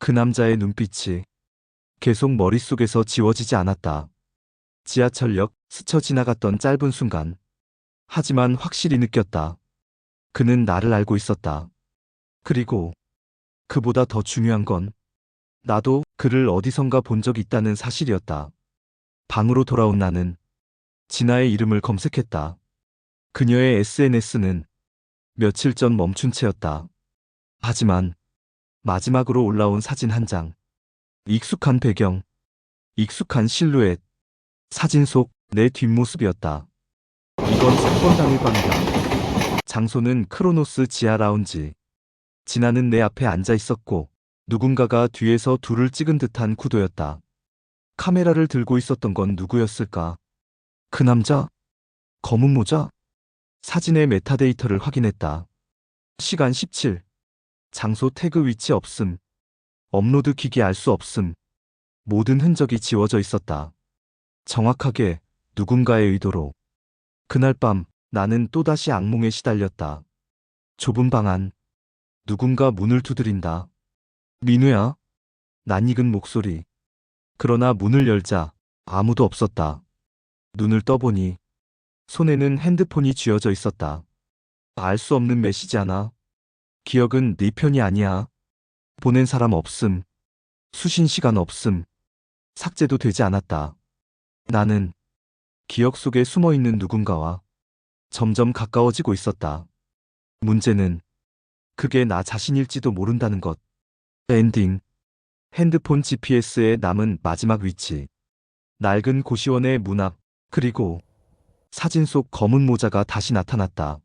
그 남자의 눈빛이 계속 머릿속에서 지워지지 않았다. 지하철역 스쳐 지나갔던 짧은 순간. 하지만 확실히 느꼈다. 그는 나를 알고 있었다. 그리고 그보다 더 중요한 건 나도 그를 어디선가 본적 있다는 사실이었다. 방으로 돌아온 나는 진아의 이름을 검색했다. 그녀의 SNS는 며칠 전 멈춘 채였다. 하지만 마지막으로 올라온 사진 한 장. 익숙한 배경, 익숙한 실루엣, 사진 속 내 뒷모습이었다. 이건 사건 당일 밤이다. 장소는 크로노스 지하 라운지. 진아는 내 앞에 앉아 있었고 누군가가 뒤에서 둘을 찍은 듯한 구도였다. 카메라를 들고 있었던 건 누구였을까? 그 남자? 검은 모자? 사진의 메타데이터를 확인했다. 시간 17. 장소 태그 위치 없음. 업로드 기기 알 수 없음. 모든 흔적이 지워져 있었다. 정확하게 누군가의 의도로. 그날 밤 나는 또다시 악몽에 시달렸다. 좁은 방 안. 누군가 문을 두드린다. 민우야? 낯익은 목소리. 그러나 문을 열자 아무도 없었다. 눈을 떠보니 손에는 핸드폰이 쥐어져 있었다. 알 수 없는 메시지 하나. 기억은 네 편이 아니야. 보낸 사람 없음. 수신 시간 없음. 삭제도 되지 않았다. 나는 기억 속에 숨어 있는 누군가와 점점 가까워지고 있었다. 문제는 그게 나 자신일지도 모른다는 것. 엔딩. 핸드폰 GPS에 남은 마지막 위치. 낡은 고시원의 문 앞, 그리고 사진 속 검은 모자가 다시 나타났다.